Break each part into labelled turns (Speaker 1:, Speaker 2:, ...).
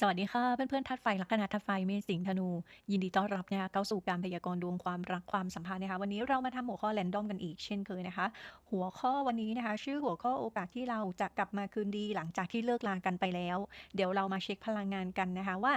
Speaker 1: สวัสดีค่ะ เพื่อนๆธาตุไฟลัคนาธาตุไฟเมษสิงห์ธนู ยินดีต้อนรับนะคะเข้าสู่การพยากรณ์ดวงความรักความสัมพันธ์นะคะ วันนี้เรามาทำหัวข้อแรนดอมกันอีกเช่นเคยนะคะ หัวข้อวันนี้นะคะ ชื่อหัวข้อโอกาสที่เราจะกลับมาคืนดีหลังจากที่เลิกลากันไปแล้ว เดี๋ยวเรามาเช็คพลังงานกันนะคะว่า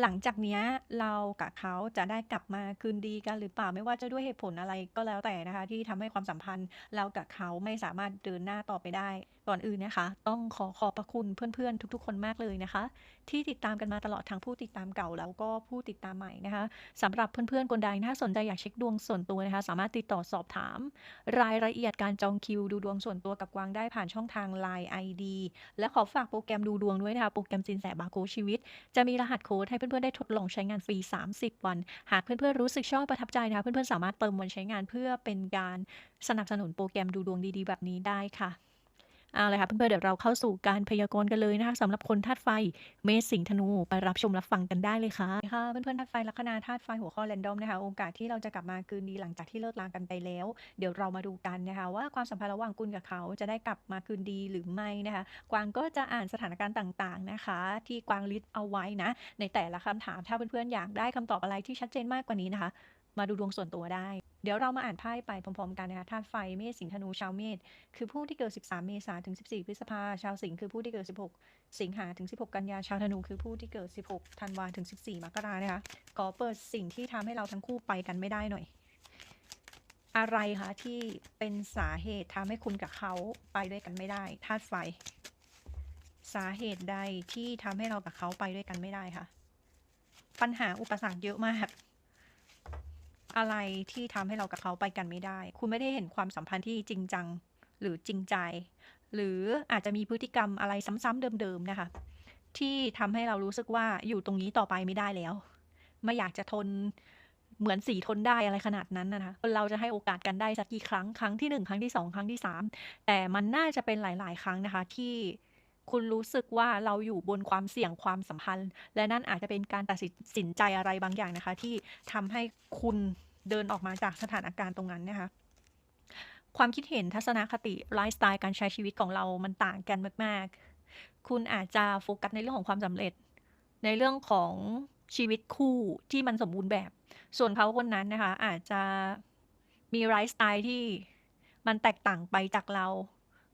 Speaker 1: หลังจากนี้เรากับเขาจะได้กลับมาคืนดีกันหรือเปล่าไม่ว่าจะด้วยเหตุผลอะไรก็แล้วแต่นะคะ ที่ทำให้ความสัมพันธ์เรากับเขาไม่สามารถเดินหน้าต่อไปได้ ก่อนอื่นนะคะ ต้องขอขอบพระคุณเพื่อนๆ ทุกๆ คนมากเลยนะคะ ที่ติดตามกันมาตลอดทั้งผู้ติดตามเก่าแล้วก็ผู้ติดตามใหม่นะคะสำหรับเพื่อนๆคนใดถ้าสนใจอยากเช็คดวงส่วนตัวนะคะ สามารถติดต่อสอบถาม รายละเอียดการจองคิวดูดวงส่วนตัวกับกวางได้ผ่านช่องทาง Line ID และขอฝากโปรแกรมดูดวงด้วยนะคะโปรแกรมจินแสบาโกชีวิต จะมีรหัสโค้ดให้เพื่อนๆได้ทดลองใช้งานฟรี 30 วัน หากเพื่อนๆรู้สึกชอบประทับใจนะคะเพื่อนๆสามารถเติมวันใช้งานเพื่อเป็นการสนับสนุนโปรแกรมดูดวงดีๆ แบบนี้ได้ค่ะ เอาเลยค่ะเพื่อนๆเดี๋ยวเราเข้าสู่การพยากรณ์กันเลยนะคะสำหรับคนธาตุไฟ เมษสิงห์ธนูไปรับชมรับฟังกันได้เลยค่ะค่ะเพื่อนๆธาตุไฟลัคนาธาตุไฟหัวข้อแรนดอมนะคะโอกาสที่เราจะกลับมาคืนดีหลังจากที่เลิกลากันไปแล้ว เดี๋ยวเรามาดูกันนะคะว่าความสัมพันธ์ระหว่างคุณกับเขาจะได้กลับมาคืนดีหรือไม่นะคะกวางก็จะอ่านสถานการณ์ต่างๆนะคะ ที่กวางลิสต์เอาไว้นะ ในแต่ละคำถามถ้าเพื่อนๆอยากได้คำตอบอะไรที่ชัดเจนมากกว่านี้นะคะ มาดูดวงส่วนตัวได้ เดี๋ยวเรามาอ่านไพ่ไปพร้อมๆกันนะคะธาตุไฟเมษสิงห์ธนูชาวเมษคือผู้ที่เกิด 13 เมษายนถึง 14 พฤษภาชาวสิงห์คือผู้ที่เกิด 16 สิงหาถึง 16 กันยาชาวธนูคือผู้ที่เกิด 16 ธันวาถึง 14 มกรานะคะขอเปิดสิ่งที่ทำให้เราทั้งคู่ไปกันไม่ได้หน่อย อะไรคะที่เป็นสาเหตุทำให้คุณกับเขาไปด้วยกันไม่ได้ธาตุไฟ สาเหตุใดที่ทำให้เรากับเขาไปด้วยกันไม่ได้คะปัญหาอุปสรรคเยอะมาก อะไรที่ทำให้เรากับเขาไปกันไม่ได้ คุณไม่ได้เห็นความสัมพันธ์ที่จริงจังหรือจริงใจ หรืออาจจะมีพฤติกรรมอะไรซ้ำๆเดิม ๆ นะคะ ที่ทำให้เรารู้สึกว่าอยู่ตรงนี้ต่อไปไม่ได้แล้ว ไม่อยากจะทนเหมือนสีทนได้อะไรขนาดนั้นนะคะเราจะให้โอกาสกันได้สักกี่ครั้งครั้งที่หนึ่งครั้งที่สองครั้งที่สามแต่มันน่าจะเป็นหลาย ๆ ครั้งนะคะที่ คุณรู้สึกว่าเราอยู่บนความเสี่ยงความสัมพันธ์ และนั่นอาจจะเป็นการตัดสินใจอะไรบางอย่างนะคะ ที่ทำให้คุณเดินออกมาจากสถานการณ์ตรงนั้นนะคะความคิดเห็นทัศนคติไลฟ์สไตล์การใช้ชีวิตของเรามันต่างกันมาก ๆ คุณอาจจะโฟกัสในเรื่องของความสำเร็จ ในเรื่องของชีวิตคู่ที่มันสมบูรณ์แบบ ส่วนเขาคนนั้นนะคะ อาจจะมีไลฟ์สไตล์ที่มันแตกต่างไปจากเรา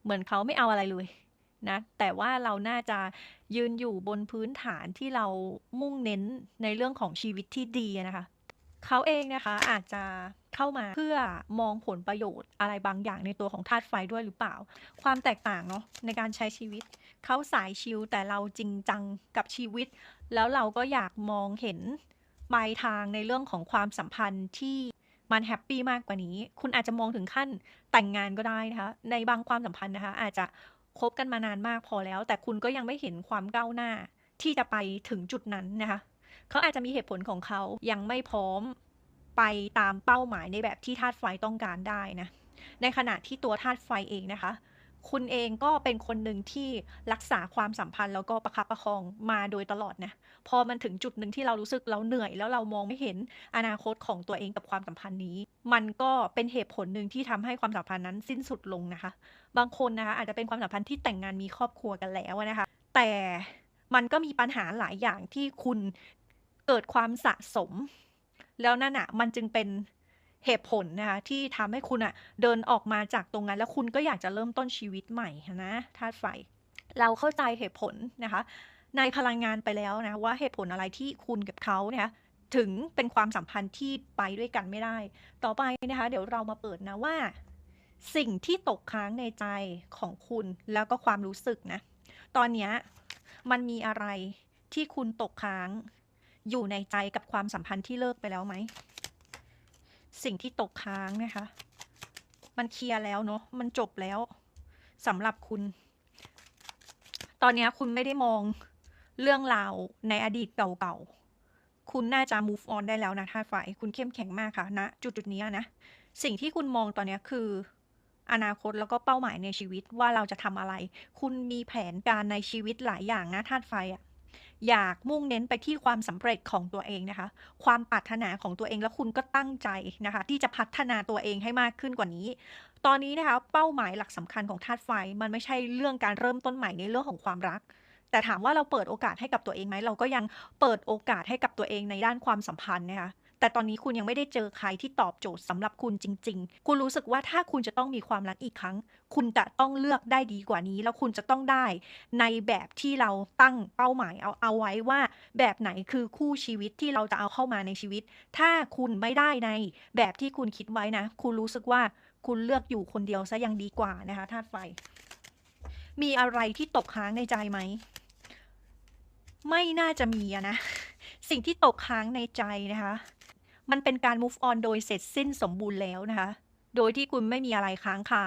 Speaker 1: เหมือนเขาไม่เอาอะไรเลย นะ แต่ว่าเราน่าจะยืนอยู่บนพื้นฐานที่เรามุ่งเน้นในเรื่องของชีวิตที่ดีนะคะเขาเองนะคะอาจจะเข้ามาเพื่อมองผลประโยชน์อะไรบางอย่างในตัวของธาตุไฟด้วยหรือเปล่า ความแตกต่างเนาะในการใช้ชีวิต เขาสายชิลแต่เราจริงจังกับชีวิต แล้วเราก็อยากมองเห็นปลายทางในเรื่องของความสัมพันธ์ที่มันแฮปปี้มากกว่านี้ คุณอาจจะมองถึงขั้นแต่งงานก็ได้นะคะ ในบางความสัมพันธ์นะคะ อาจจะ คบกันมานานมากพอแล้ว แต่คุณก็ยังไม่เห็นความก้าวหน้า ที่จะไปถึงจุดนั้นนะคะเขาอาจจะมีเหตุผลของเขายังไม่พร้อมไปตามเป้าหมายในแบบที่ธาตุไฟต้องการได้นะในขณะที่ตัวธาตุไฟเองนะคะ คุณเองก็เป็นคนหนึ่งที่รักษาความสัมพันธ์ แล้วก็ประคับประคองมาโดยตลอดนะพอมันถึงจุดหนึ่งที่เรารู้สึกเราเหนื่อย แล้วเรามองไม่เห็นอนาคตของตัวเองกับความสัมพันธ์นี้ มันก็เป็นเหตุผลหนึ่งที่ทำให้ความสัมพันธ์นั้นสิ้นสุดลงนะคะ บางคนนะคะอาจจะเป็นความสัมพันธ์ที่แต่งงานมีครอบครัวกันแล้วนะคะ แต่มันก็มีปัญหาหลายอย่างที่คุณเกิดความสะสม แล้วนั่นอะมันจึงเป็น เหตุผลนะคะที่ทำให้คุณอะเดินออกมาจากตรงนั้น แล้วคุณก็อยากจะเริ่มต้นชีวิตใหม่นะธาตุไฟ เราเข้าใจเหตุผลนะคะ ในพลังงานไปแล้วนะว่าเหตุผลอะไรที่คุณกับเขาเนี่ยถึงเป็นความสัมพันธ์ที่ไปด้วยกันไม่ได้ ต่อไปนะคะ เดี๋ยวเรามาเปิดนะว่า สิ่งที่ตกค้างในใจของคุณแล้วก็ความรู้สึกนะ ตอนนี้มันมีอะไรที่คุณตกค้าง อยู่ในใจกับความสัมพันธ์ที่เลิกไปแล้วไหม สิ่งที่ตกค้างนะคะ มันเคลียร์แล้วเนาะมันจบแล้วสำหรับคุณ ตอนนี้คุณไม่ได้มองเรื่องราวในอดีตเก่าๆ คุณน่าจะ move on ได้แล้วนะท่าไฟคุณเข้มแข็งมากค่ะณนะจุดจุดนี้นะ สิ่งที่คุณมองตอนนี้คือ อนาคตแล้วก็เป้าหมายในชีวิตว่าเราจะทำอะไร คุณมีแผนการในชีวิตหลายอย่างนะธาไฟอะ อยากมุ่งเน้นไปที่ความสำเร็จของตัวเองนะคะ ความปรารถนาของตัวเองแล้วคุณก็ตั้งใจนะคะ ที่จะพัฒนาตัวเองให้มากขึ้นกว่านี้ ตอนนี้นะคะ เป้าหมายหลักสำคัญของธาตุไฟ มันไม่ใช่เรื่องการเริ่มต้นใหม่ในเรื่องของความรัก แต่ถามว่าเราเปิดโอกาสให้กับตัวเองไหมเราก็ยังเปิดโอกาสให้กับตัวเองในด้านความสัมพันธ์นะคะ แต่ตอนนี้คุณยังไม่ได้เจอใครที่ตอบโจทย์สำหรับคุณจริง ๆ คุณรู้สึกว่าถ้าคุณจะต้องมีความรักอีกครั้ง คุณจะต้องเลือกได้ดีกว่านี้ แล้วคุณจะต้องได้ในแบบที่เราตั้งเป้าหมายเอาเอาไว้ว่า แบบไหนคือคู่ชีวิตที่เราจะเอาเข้ามาในชีวิต ถ้าคุณไม่ได้ในแบบที่คุณคิดไว้นะ คุณรู้สึกว่าคุณเลือกอยู่คนเดียวซะยังดีกว่านะคะธาตุไฟ มีอะไรที่ตกค้างในใจไหม ไม่น่าจะมีอะนะ สิ่งที่ตกค้างในใจนะคะ มันเป็นการ move on โดยเสร็จสิ้นสมบูรณ์แล้วนะคะ โดยที่คุณไม่มีอะไรค้างคา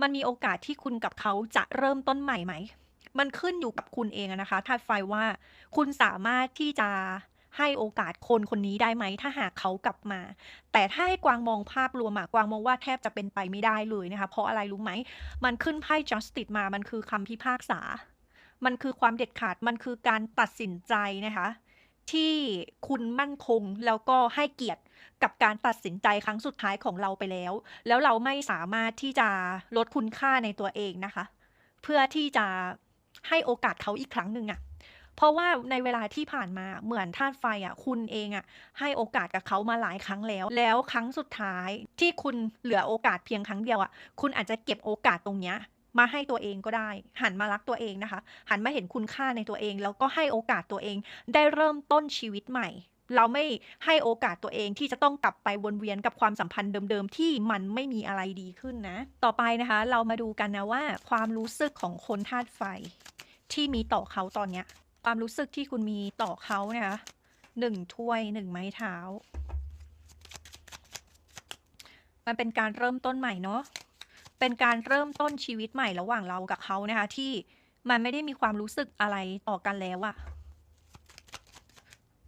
Speaker 1: มันมีโอกาสที่คุณกับเขาจะเริ่มต้นใหม่ไหม มันขึ้นอยู่กับคุณเองนะคะธาไฟว่าคุณสามารถที่จะให้โอกาสคนคนนี้ได้ไหม ถ้าหากเขากลับมา แต่ถ้าให้กวางมองภาพรวมอะกวางมองว่าแทบจะเป็นไปไม่ได้เลยนะคะ เพราะอะไรรู้ไหม มันขึ้นไพ่ justice มามันคือคำพิพากษา มันคือความเด็ดขาดมันคือการตัดสินใจนะคะ ที่คุณมั่นคงแล้วก็ให้เกียรติกับการตัดสินใจครั้งสุดท้ายของเราไปแล้ว แล้วเราไม่สามารถที่จะลดคุณค่าในตัวเองนะคะ เพื่อที่จะให้โอกาสเขาอีกครั้งหนึ่งอะเพราะว่าในเวลาที่ผ่านมาเหมือนธาตุไฟอะคุณเองอะให้โอกาสกับเขามาหลายครั้งแล้ว แล้วครั้งสุดท้ายที่คุณเหลือโอกาสเพียงครั้งเดียวอะคุณอาจจะเก็บโอกาสตรงเนี้ย มาให้ตัวเองก็ได้ หันมารักตัวเองนะคะ หันมาเห็นคุณค่าในตัวเอง แล้วก็ให้โอกาสตัวเองได้เริ่มต้นชีวิตใหม่ เราไม่ให้โอกาสตัวเองที่จะต้องกลับไปวนเวียนกับความสัมพันธ์เดิมๆ ที่มันไม่มีอะไรดีขึ้นนะ ต่อไปนะคะ เรามาดูกันนะว่า ความรู้สึกของคนธาตุไฟ ที่มีต่อเขาตอนเนี้ย ความรู้สึกที่คุณมีต่อเขานะคะหนึ่งถ้วยหนึ่งไม้เท้า มันเป็นการเริ่มต้นใหม่เนาะ เป็นการเริ่มต้นชีวิตใหม่ระหว่างเรากับเขานะคะ ที่มันไม่ได้มีความรู้สึกอะไรต่อกันแล้วอะ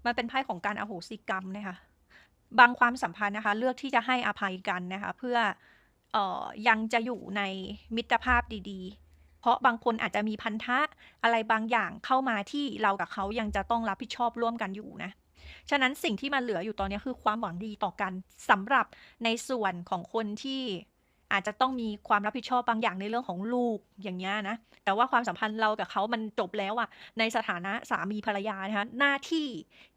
Speaker 1: มันเป็นไพ่ของการอโหสิกรรมนะคะ บางความสัมพันธ์นะคะ เลือกที่จะให้อภัยกันนะคะ เพื่อเอ่อยังจะอยู่ในมิตรภาพดี ๆ เพราะบางคนอาจจะมีพันธะอะไรบางอย่างเข้ามาที่เรากับเขายังจะต้องรับผิดชอบร่วมกันอยู่นะ ฉะนั้นสิ่งที่มันเหลืออยู่ตอนนี้คือความหวังดีต่อกันสำหรับในส่วนของคนที่ อาจจะต้องมีความรับผิดชอบบางอย่างในเรื่องของลูกอย่างเงี้ยนะ แต่ว่าความสัมพันธ์เรากับเขามันจบแล้วอะในสถานะสามีภรรยานะคะหน้าที่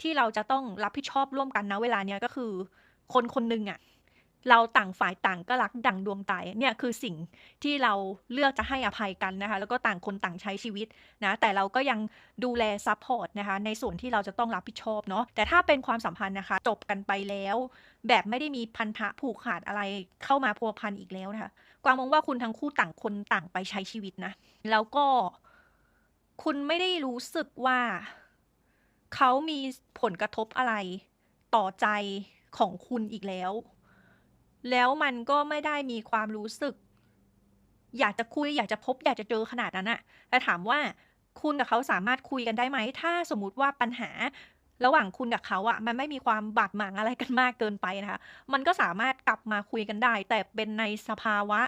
Speaker 1: ที่เราจะต้องรับผิดชอบร่วมกันนะเวลาเนี้ยก็คือ คนคนหนึ่งอะ เราต่างฝ่ายต่างก็รักดั่งดวงตายเนี่ยคือสิ่งที่เราเลือกจะให้อภัยกันนะคะ แล้วก็ต่างคนต่างใช้ชีวิตนะ แต่เราก็ยังดูแลซัพพอร์ตนะคะ ในส่วนที่เราจะต้องรับผิดชอบเนาะ แต่ถ้าเป็นความสัมพันธ์นะคะ จบกันไปแล้ว แบบไม่ได้มีพันธะผูกขาดอะไรเข้ามาพัวพันอีกแล้วนะคะ กวางมองว่าคุณทั้งคู่ต่างคนต่างไปใช้ชีวิตนะ แล้วก็คุณไม่ได้รู้สึกว่าเขามีผลกระทบอะไรต่อใจของคุณอีกแล้ว แล้วมันก็ไม่ได้มีความรู้สึก อยากจะคุย อยากจะพบ อยากจะเจอขนาดนั้นอะแต่ถามว่าคุณกับเขาสามารถคุยกันได้ไหม ถ้าสมมติว่าปัญหาระหว่างคุณกับเขาอะมันไม่มีความบาดหมางอะไรกันมากเกินไปนะคะมันก็สามารถกลับมาคุยกันได้ แต่เป็นในสภาวะ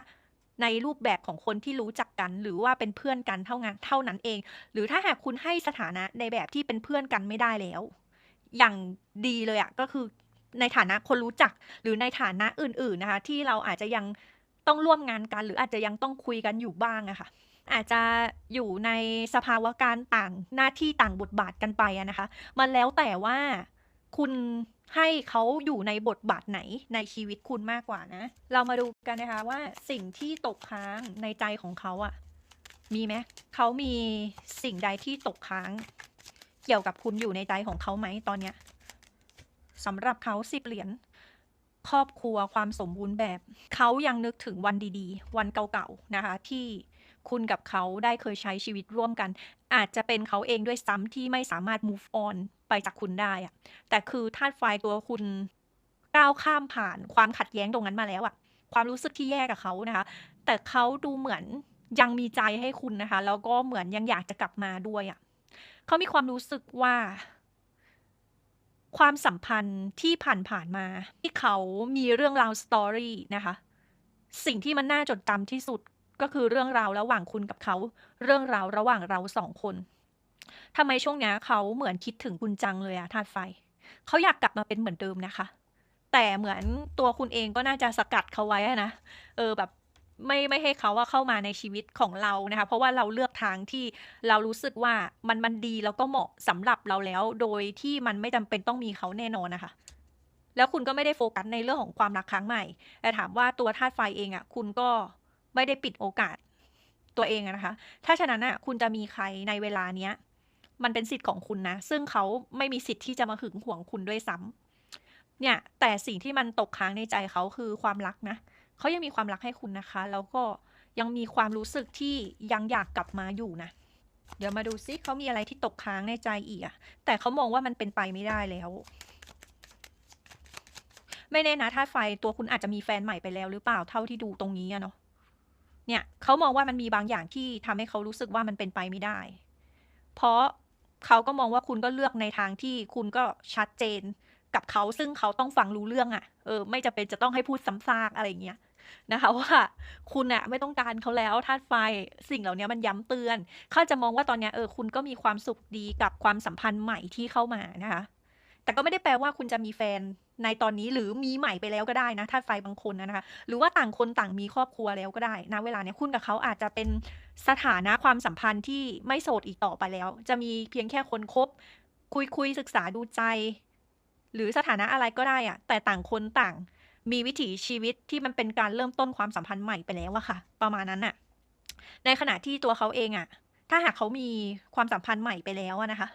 Speaker 1: ในรูปแบบของคนที่รู้จักกัน หรือว่าเป็นเพื่อนกันเท่างานเท่านั้นเอง หรือถ้าหากคุณให้สถานะในแบบที่เป็นเพื่อนกันไม่ได้แล้ว อย่างดีเลยอะก็คือ ในฐานะคนรู้จักหรือในฐานะอื่นๆนะคะ ที่เราอาจจะยังต้องร่วมงานกัน หรืออาจจะยังต้องคุยกันอยู่บ้างอะค่ะ อาจจะอยู่ในสภาวะการต่างหน้าที่ต่างบทบาทกันไปอะนะคะ มันแล้วแต่ว่าคุณให้เขาอยู่ในบทบาทไหนในชีวิตคุณมากกว่านะ เรามาดูกันนะคะว่าสิ่งที่ตกค้างในใจของเขาอะมีไหมเขามีสิ่งใดที่ตกค้าง เกี่ยวกับคุณอยู่ในใจของเขาไหมตอนเนี้ย สำหรับเขาสิบเหรียญครอบครัวความสมบูรณ์แบบ เขายังนึกถึงวันดีๆ วันเก่าๆนะคะ ที่คุณกับเขาได้เคยใช้ชีวิตร่วมกัน อาจจะเป็นเขาเองด้วยซ้ำที่ไม่สามารถ move on ไปจากคุณได้อะแต่คือธาตุไฟตัวคุณก้าวข้ามผ่านความขัดแย้งตรงนั้นมาแล้วอะความรู้สึกที่แย่กับเขานะคะ แต่เขาดูเหมือนยังมีใจให้คุณนะคะ แล้วก็เหมือนยังอยากจะกลับมาด้วยอะเขามีความรู้สึกว่า ความสัมพันธ์ที่ผ่านๆมา ที่เขามีเรื่องราวสตอรี่นะคะ สิ่งที่มันน่าจดจำที่สุดก็คือเรื่องราวระหว่างคุณกับเขา เรื่องราวระหว่างเราสองคนทำไมช่วงนี้เขาเหมือนคิดถึงคุณจังเลยอะธาตุไฟ เขาอยากกลับมาเป็นเหมือนเดิมนะคะ แต่เหมือนตัวคุณเองก็น่าจะสกัดเขาไว้นะ เออแบบ ไม่ไม่ให้เขาว่าเข้ามาในชีวิตของเรานะคะ เพราะว่าเราเลือกทางที่เรารู้สึกว่ามันมันดีแล้วก็เหมาะสำหรับเราแล้ว โดยที่มันไม่จำเป็นต้องมีเขาแน่นอนนะคะ แล้วคุณก็ไม่ได้โฟกัสในเรื่องของความรักครั้งใหม่แต่ถามว่าตัวธาตุไฟเองอะ่ะ คุณก็ไม่ได้ปิดโอกาสตัวเองนะคะ ถ้าฉะนั้นอะ่ะคุณจะมีใครในเวลาเนี้ยมันเป็นสิทธิ์ของคุณนะ ซึ่งเขาไม่มีสิทธิ์ที่จะมาหึงหวงคุณด้วยซ้ำเนี่ย แต่สิ่งที่มันตกค้างในใจเขาคือความรักนะเขายังมีความรักให้คุณนะคะ แล้วก็ยังมีความรู้สึกที่ยังอยากกลับมาอยู่นะ เดี๋ยวมาดูซิเขามีอะไรที่ตกค้างในใจอีกอะแต่เขามองว่ามันเป็นไปไม่ได้แล้ว ไม่แน่นะถ้าไฟตัวคุณอาจจะมีแฟนใหม่ไปแล้วหรือเปล่าเท่าที่ดูตรงนี้อะเนาะเนี่ยเขามองว่ามันมีบางอย่างที่ทำให้เขารู้สึกว่ามันเป็นไปไม่ได้ เพราะเขาก็มองว่าคุณก็เลือกในทางที่คุณก็ชัดเจนกับเขาซึ่งเขาต้องฟังรู้เรื่องอะ่ะ เออ ไม่จะเป็นจะต้องให้พูดซ้ำซากอะไรเงี้ย นะคะว่าคุณอะไม่ต้องการเขาแล้วธาตุไฟสิ่งเหล่านี้มันย้ำเตือนเขาจะมองว่าตอนนี้เออคุณก็มีความสุขดีกับความสัมพันธ์ใหม่ที่เข้ามานะคะ แต่ก็ไม่ได้แปลว่าคุณจะมีแฟนในตอนนี้หรือมีใหม่ไปแล้วก็ได้นะธาตุไฟบางคนนะคะ หรือว่าต่างคนต่างมีครอบครัวแล้วก็ได้นะเวลาเนี้ยคุณกับเขาอาจจะเป็นสถานะความสัมพันธ์ที่ไม่โสดอีกต่อไปแล้ว จะมีเพียงแค่คนคบ คุยคุยศึกษาดูใจ หรือสถานะอะไรก็ได้อะแต่ต่างคนต่าง มีวิถีชีวิตที่มันเป็นการเริ่มต้นความสัมพันธ์ใหม่ไปแล้วอะค่ะ ประมาณนั้นอะในขณะที่ตัวเขาเองอะถ้าหากเขามีความสัมพันธ์ใหม่ไปแล้วนะคะ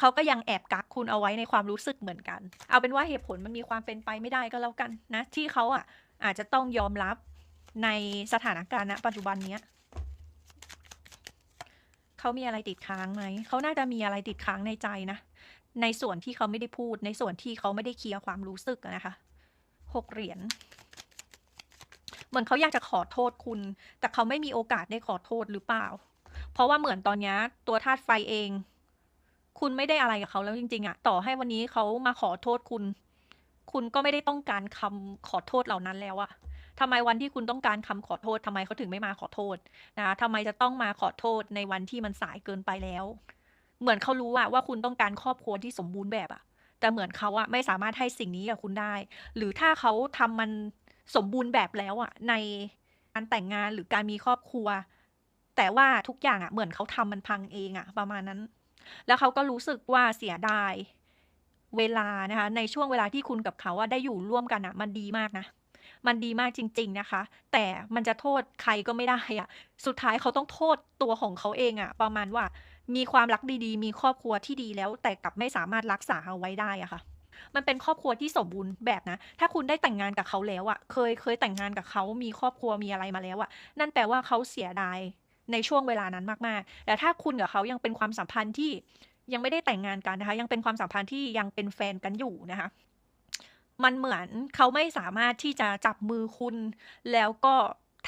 Speaker 1: เขาก็ยังแอบกักคุณเอาไว้ในความรู้สึกเหมือนกัน เอาเป็นว่าเหตุผลมันมีความเป็นไปไม่ได้ก็แล้วกันนะ ที่เขาอะอาจจะต้องยอมรับในสถานการณ์ณปัจจุบันเนี้ยเขามีอะไรติดค้างไหมเขาน่าจะมีอะไรติดค้างในใจนะ ในส่วนที่เขาไม่ได้พูด ในส่วนที่เขาไม่ได้เคลียร์ความรู้สึกนะคะ หกเหรียญเหมือนเขาอยากจะขอโทษคุณ แต่เขาไม่มีโอกาสได้ขอโทษหรือเปล่า เพราะว่าเหมือนตอนนี้ตัวธาตุไฟเอง คุณไม่ได้อะไรกับเขาแล้วจริง ๆอะต่อให้วันนี้เขามาขอโทษคุณ คุณก็ไม่ได้ต้องการคำขอโทษเหล่านั้นแล้วอะทำไมวันที่คุณต้องการคำขอโทษทำไมเขาถึงไม่มาขอโทษนะทำไมจะต้องมาขอโทษในวันที่มันสายเกินไปแล้ว เหมือนเขารู้อะว่าคุณต้องการครอบครัวที่สมบูรณ์แบบอะ แต่เหมือนเขาอะไม่สามารถให้สิ่งนี้กับคุณได้ หรือถ้าเขาทำมันสมบูรณ์แบบแล้วอะในการแต่งงานหรือการมีครอบครัว แต่ว่าทุกอย่างอะเหมือนเขาทำมันพังเองอะประมาณนั้น แล้วเขาก็รู้สึกว่าเสียดายเวลานะคะในช่วงเวลาที่คุณกับเขาอะได้อยู่ร่วมกันอะมันดีมากนะ มันดีมากจริง ๆนะคะ แต่มันจะโทษใครก็ไม่ได้อะสุดท้ายเขาต้องโทษตัวของเขาเองอะประมาณว่ามีความรักดีๆ มีครอบครัวที่ดีแล้ว แต่กลับไม่สามารถรักษาเอาไว้ได้อะค่ะ มันเป็นครอบครัวที่สมบูรณ์แบบนะ ถ้าคุณได้แต่งงานกับเขาแล้วอะเคยเคยแต่งงานกับเขามีครอบครัวมีอะไรมาแล้วอะนั่นแปลว่าเขาเสียดายในช่วงเวลานั้นมากๆ แต่ถ้าคุณกับเขายังเป็นความสัมพันธ์ที่ยังไม่ได้แต่งงานกันนะคะ ยังเป็นความสัมพันธ์ที่ยังเป็นแฟนกันอยู่นะคะ มันเหมือนเขาไม่สามารถที่จะจับมือคุณ แล้วก็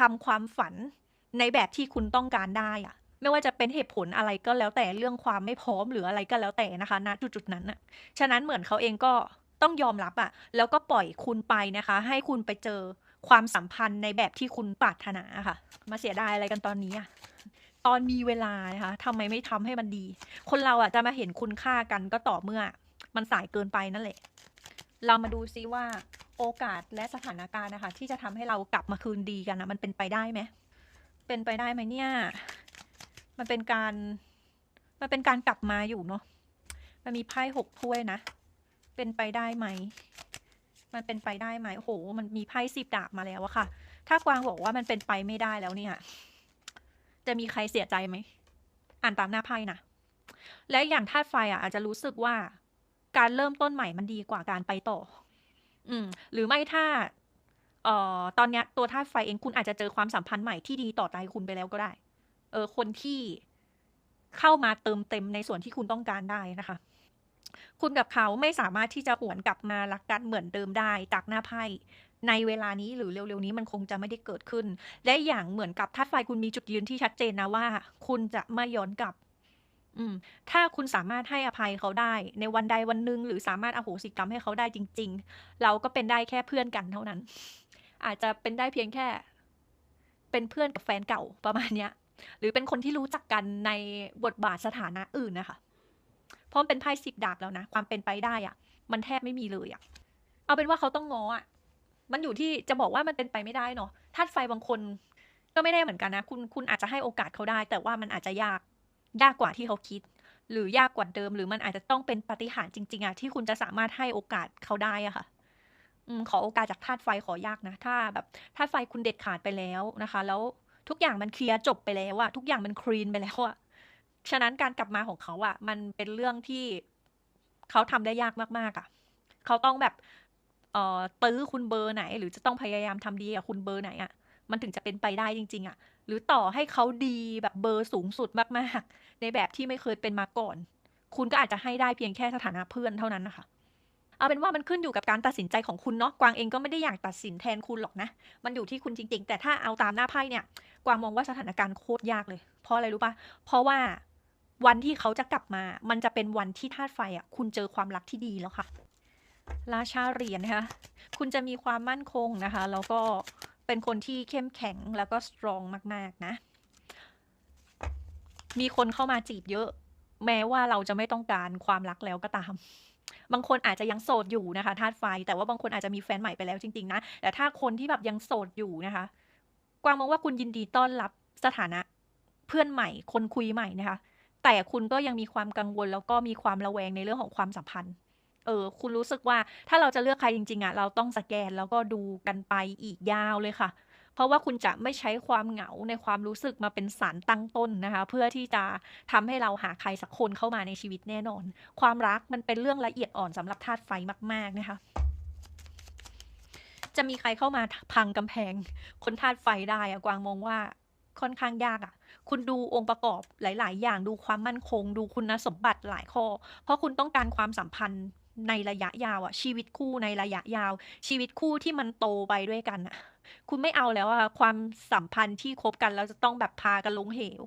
Speaker 1: ทำความฝันในแบบที่คุณต้องการได้อะไม่ว่าจะเป็นเหตุผลอะไรก็แล้วแต่เรื่องความไม่พร้อมหรืออะไรก็แล้วแต่นะคะณจุดๆนั้นน่ะฉะนั้นเหมือนเขาเองก็ต้องยอมรับอะแล้วก็ปล่อยคุณไปนะคะ ให้คุณไปเจอความสัมพันธ์ในแบบที่คุณปรารถนาค่ะ มาเสียดายอะไรกันตอนนี้อะตอนมีเวลานะคะทำไมไม่ทำให้มันดี คนเราอะจะมาเห็นคุณค่ากันก็ต่อเมื่อ มันสายเกินไปนั่นแหละ เรามาดูซิว่าโอกาสและสถานการณ์นะคะ ที่จะทำให้เรากลับมาคืนดีกันนะมันเป็นไปได้ไหมเป็นไปได้ไหมเนี่ย มันเป็นการ มันเป็นการกลับมาอยู่เนาะมันมีไพ่หกถ้วยนะ เป็นไปได้ไหม มันเป็นไปได้ไหมโอ้โห มันมีไพ่สิบดาบมาแล้วอะค่ะ ถ้ากวางบอกว่ามันเป็นไปไม่ได้แล้วเนี่ย จะมีใครเสียใจไหม อ่านตามหน้าไพ่นะ และอย่างธาตุไฟอะอาจจะรู้สึกว่า การเริ่มต้นใหม่มันดีกว่าการไปต่อ อืม หรือไม่ถ้าเอ่อตอนเนี้ยตัวธาไฟเองคุณอาจจะเจอความสัมพันธ์ใหม่ที่ดีต่อใจคุณไปแล้วก็ได้ เออ คนที่เข้ามาเติมเต็มในส่วนที่คุณต้องการได้นะคะ คุณกับเขาไม่สามารถที่จะหวนกลับมารักกันเหมือนเดิมได้จากหน้าไพ่ในเวลานี้หรือเร็วๆนี้มันคงจะไม่ได้เกิดขึ้น และอย่างเหมือนกับธาตุไฟคุณมีจุดยืนที่ชัดเจนนะว่า คุณจะไม่ย้อนกลับ อืม ถ้าคุณสามารถให้อภัยเขาได้ ในวันใดวันหนึ่งหรือสามารถอโหสิกรรมให้เขาได้จริง ๆ เราก็เป็นได้แค่เพื่อนกันเท่านั้น อาจจะเป็นได้เพียงแค่ เป็นเพื่อนกับแฟนเก่าประมาณเนี้ย หรือเป็นคนที่รู้จักกันในบทบาทสถานะอื่นนะคะเพราะมันเป็นไพ่สิบดาบแล้วนะความเป็นไปได้อะมันแทบไม่มีเลยอะเอาเป็นว่าเขาต้องง้ออะมันอยู่ที่จะบอกว่ามันเป็นไปไม่ได้เนาะธาตุไฟบางคน ก็ไม่แน่เหมือนกันนะ คุณคุณอาจจะให้โอกาสเขาได้ แต่ว่ามันอาจจะยาก ยากกว่าที่เขาคิด หรือยากกว่าเดิม หรือมันอาจจะต้องเป็นปฏิหารจริง ๆอะที่คุณจะสามารถให้โอกาสเขาได้อะค่ะอขอโอกาสจากธาตุไฟขอยากนะ ถ้าแบบธาตุไฟคุณเด็ดขาดไปแล้วนะคะ แล้วทุกอย่างมันเคลียร์จบไปแล้วอะทุกอย่างมันคลีนไปแล้วอะฉะนั้นการกลับมาของเขาอะมันเป็นเรื่องที่เขาทำได้ยากมากๆอะเขาต้องแบบเอ่อตื้อคุณเบอร์ไหน หรือจะต้องพยายามทำดีกับคุณเบอร์ไหนอะ มันถึงจะเป็นไปได้จริง ๆอะหรือต่อให้เขาดีแบบเบอร์สูงสุดมากๆ ในแบบที่ไม่เคยเป็นมาก่อน คุณก็อาจจะให้ได้เพียงแค่สถานะเพื่อนเท่านั้นนะคะเอาเป็นว่ามันขึ้นอยู่กับการตัดสินใจของคุณเนาะ กวางเองก็ไม่ได้อยากตัดสินแทนคุณหรอกนะ มันอยู่ที่คุณจริง ๆ แต่ถ้าเอาตามหน้าไพ่เนี่ย กวางมองว่าสถานการณ์โคตรยากเลย เพราะอะไรรู้ปล่า?เพราะว่าวันที่เขาจะกลับมา มันจะเป็นวันที่ธาตุไฟอะคุณเจอความรักที่ดีแล้วค่ะ ราชาเหรียญนะคะ คุณจะมีความมั่นคงนะคะ แล้วก็ เป็นคนที่เข้มแข็งแล้วก็สตรองมากๆนะ มีคนเข้ามาจีบเยอะ แม้ว่าเราจะไม่ต้องการความรักแล้วก็ตาม บางคนอาจจะยังโสดอยู่นะคะธาตุไฟ แต่ว่าบางคนอาจจะมีแฟนใหม่ไปแล้วจริงๆนะแต่ถ้าคนที่แบบยังโสดอยู่นะคะ กวางมองว่าคุณยินดีต้อนรับสถานะเพื่อนใหม่ คนคุยใหม่นะคะ แต่คุณก็ยังมีความกังวลแล้วก็มีความระแวงในเรื่องของความสัมพันธ์ เออคุณรู้สึกว่าถ้าเราจะเลือกใครจริงๆอะเราต้องสแกนแล้วก็ดูกันไปอีกยาวเลยค่ะ เพราะว่าคุณจะไม่ใช้ความเหงาในความรู้สึกมาเป็นสารตั้งต้นนะคะ เพื่อที่จะทำให้เราหาใครสักคนเข้ามาในชีวิตแน่นอน ความรักมันเป็นเรื่องละเอียดอ่อนสำหรับธาตุไฟมาก ๆนะคะจะมีใครเข้ามาพังกำแพง คนธาตุไฟได้อะกวางมองว่าค่อนข้างยากอะคุณดูองค์ประกอบหลาย ๆ อย่างดูความมั่นคง ดูคุณสมบัติหลายข้อ เพราะคุณต้องการความสัมพันธ์ ในระยะยาวอะชีวิตคู่ในระยะยาว ชีวิตคู่ที่มันโตไปด้วยกันน่ะคุณไม่เอาแล้วอะความสัมพันธ์ที่คบกันแล้วจะต้องแบบพากันลงเหว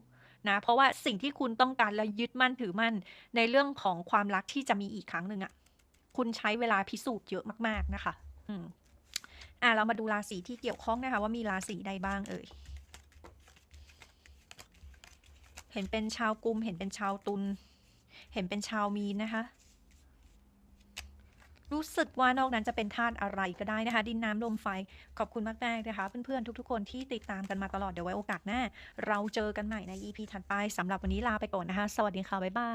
Speaker 1: นะเพราะว่าสิ่งที่คุณต้องการและยึดมั่นถือมั่น ในเรื่องของความรักที่จะมีอีกครั้งหนึ่งอะคุณใช้เวลาพิสูจน์เยอะมากๆนะคะ อืมอ่าเรามาดูราศีที่เกี่ยวข้องนะคะ ว่ามีราศีใดบ้างเอ่ยเห็นเป็นชาวกุม เห็นเป็นชาวตุลเห็นเป็นชาวมีนนะคะ รู้สึกว่านอกนั้นจะเป็นธาตุอะไรก็ได้นะคะ ดินน้ำลมไฟ ขอบคุณมากๆนะคะ เพื่อนๆ ทุกๆ คนที่ติดตามกันมาตลอด เดี๋ยวไว้โอกาสหน้า เราเจอกันใหม่ใน EP ถัดไปสำหรับวันนี้ลาไปก่อนนะคะ สวัสดีค่ะ บ๊ายบาย